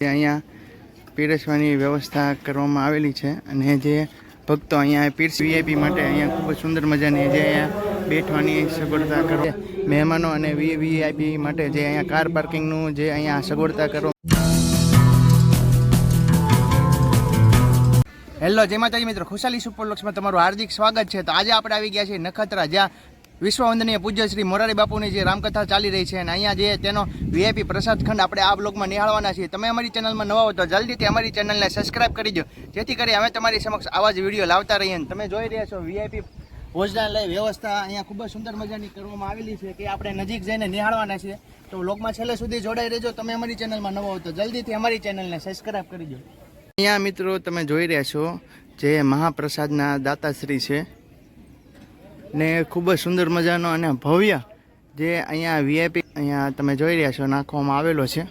અહીંયા પીરસવાની વ્યવસ્થા કરવામાં આવેલી છે અને જે ભક્તો અહીંયા પીરસ વીઆઈપી માટે અહીંયા ખૂબ જ સુંદર મજાની જે અહીંયા બેઠવાની સગવડતા કરો મહેમાનો અને વીઆઈપી માટે જે અહીંયા કાર પાર્કિંગનું જે અહીંયા સગવડતા કરો હેલો જય માતાજી મિત્રો, ખુશાલી સુપર લુક્સમાં તમારું હાર્દિક સ્વાગત છે. તો આજે આપણે આવી ગયા છીએ નખત્રા, જ્યાં વિશ્વ વંદનીય પૂજ્ય શ્રી મોરારી બાપુની જે રામકથા ચાલી રહી છે અને અહીંયા જે તેનો વીઆઈપી પ્રસાદ ખંડ આપણે આ બ્લોગમાં નિહાળવાના છીએ. તમે અમારી ચેનલમાં નવા હો તો જલ્દીથી અમારી ચેનલને સબસ્ક્રાઇબ કરી દો. જેથી કરી અમે તમારી સમક્ષ આવા જ વીડિયો લાવતા રહીએ અને તમે જોઈ રહ્યા છો વીઆઈપી ભોજનાલય વ્યવસ્થા અહીંયા ખૂબ જ સુંદર મજાની કરવામાં આવેલી છે કે આપણે નજીક જઈને નિહાળવાના છીએ. તો બ્લોગમાં છેલ્લે સુધી જોડાઈ રહેજો. તમે અમારી ચેનલમાં નવા હો તો જલ્દીથી અમારી ચેનલને સબસ્ક્રાઇબ કરી દો. અહીંયા મિત્રો તમે જોઈ રહ્યા છો જે મહાપ્રસાદના દાતાશ્રી છે. ને ખૂબ જ સુંદર મજાનો અને ભવ્ય જે અહીંયા વીઆઈપી અહીંયા તમે જોઈ રહ્યા છો, નાખવામાં આવેલો છે.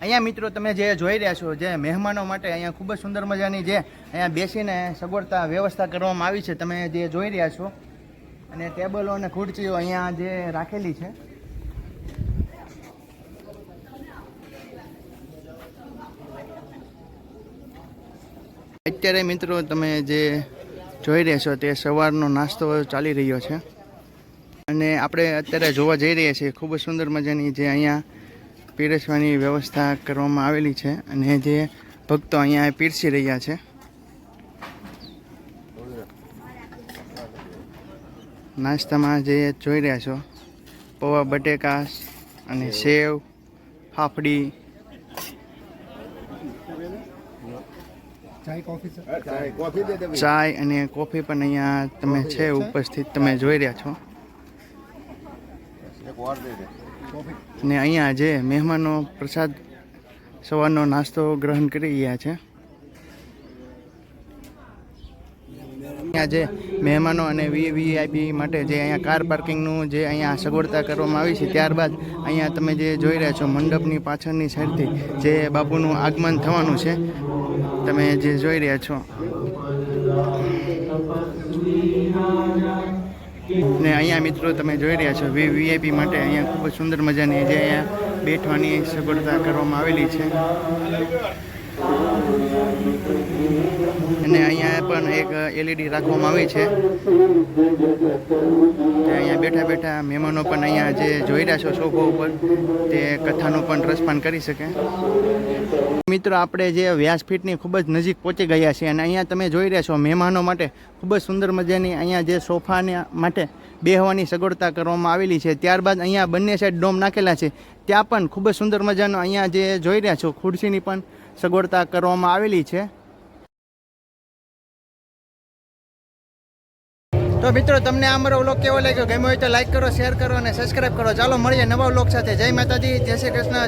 અહીંયા મિત્રો તમે જે જોઈ રહ્યા છો, જે મહેમાનો માટે અહીંયા ખૂબ જ સુંદર મજાની જે અહીંયા બેસીને સગવડતા વ્યવસ્થા કરવામાં આવી છે, તમે જે જોઈ રહ્યા છો. અને ટેબલો અને ખુરચીઓ અહીંયા જે રાખેલી છે. અત્યારે મિત્રો તમે જે જોઈ રહ્યા છો તે સવારનો નાસ્તો ચાલી રહ્યો છે. અને આપણે અત્યારે જોવા જઈ રહ્યા છીએ ખૂબ જ સુંદર મજાની જે અહીંયા પીરસવાની વ્યવસ્થા કરવામાં આવેલી છે અને જે ભક્તો અહીંયા પીરસી રહ્યા છે. નાસ્તામાં જે જોઈ રહ્યા છો, પૌવા બટેકા અને સેવ, ફાફડી. ચાય અને કોફી પણ અહીંયા તમે છે ઉપસ્થિત તમે જોઈ રહ્યા છો. ને અહીંયા જે મહેમાનો પ્રસાદ સવારનો નાસ્તો ગ્રહણ કરી રહ્યા છે. અહીંયા જે મહેમાનો અને વીવીઆઈપી માટે જે અહીંયા કાર પાર્કિંગનું જે અહીંયા સગવડતા કરવામાં આવી છે ત્યારબાદ અહીંયા તમે જે જોઈ રહ્યા છો મંડપની પાછળની સાઈડથી જે બાપુનું આગમન થવાનું છે. તમે જે જોઈ રહ્યા છો. ને અહીંયા મિત્રો તમે જોઈ રહ્યા છો, વી વીઆઈપી માટે અહીંયા ખૂબ જ સુંદર મજાની જે અહીંયા બેઠવાની સગવડતા કરવામાં આવેલી છે. અને અહીંયા પણ એક એલઈડી રાખવામાં આવી છે. બેઠા બેઠા મહેમાનો પણ અહીંયા જે જોઈ રહ્યા છો સોફા ઉપર, તે કથાનું પણ રસપાન કરી શકે. મિત્રો, આપણે જે વ્યાસપીઠની ખૂબ જ નજીક પહોંચી ગયા છીએ અને અહીંયા તમે જોઈ રહ્યા છો મહેમાનો માટે ખૂબ જ સુંદર મજાની અહીંયા જે સોફાને માટે બેહવાની સગવડતા કરવામાં આવેલી છે. ત્યારબાદ અહીંયા બંને સાઈડ ડોમ નાખેલા છે. ત્યાં પણ ખૂબ જ સુંદર મજાનો અહીંયા જે જોઈ રહ્યા છો ખુરશીની પણ સગવડતા કરવામાં આવેલી છે. તો મિત્રો, તમને આ મારો વ્લોગ કેવો લાગ્યો? ગમ્યો હોય તો લાઈક કરો શેર કરો અને સબસ્ક્રાઈબ કરો. ચાલો, મળીએ નવા વ્લોગ સાથે. જય માતાજી, જય શ્રી કૃષ્ણ